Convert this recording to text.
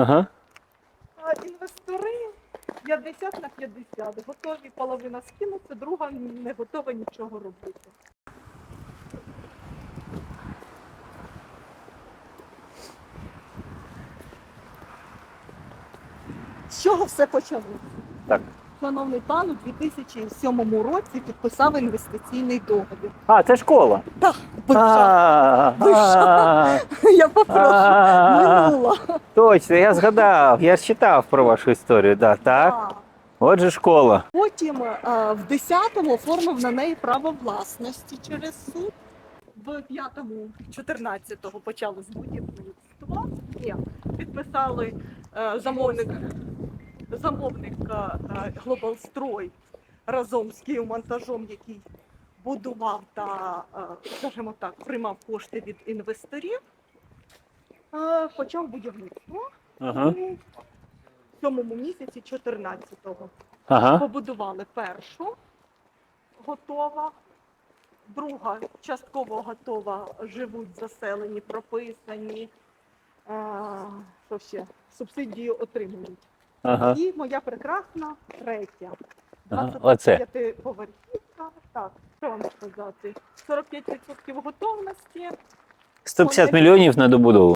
Ага. А інвестори 50 на 50. Готові половина скинути, друга не готова нічого робити. З чого все почалося? Так. Шановний пан у 2007 році підписав інвестиційний договір. А, це школа. Писав. А, Ви а, Я попрошу. а, Минула. Точно, я згадав, я ж читав про вашу історію. Да, так. Так. Отже, школа. Потім е, в 10-му оформив на неї право власності через суд. В 5-му, 14-го почалось будівництво. Ні, підписали е, замовник, замовник е, Глобалстрой разом з Київмонтажом, який будував та, е, скажімо так, приймав кошти від інвесторів. Е, Почав будівництво Ага. у сьомому місяці 14-го Ага. побудували першу, готова, друга частково готова, живуть заселені, прописані. А, що ще? Субсидію отримують. Ага. І моя прекрасна третя. Ага, оце. 25-поверхівка. Так, що вам сказати? 45% готовності. 150 мільйонів на добудову.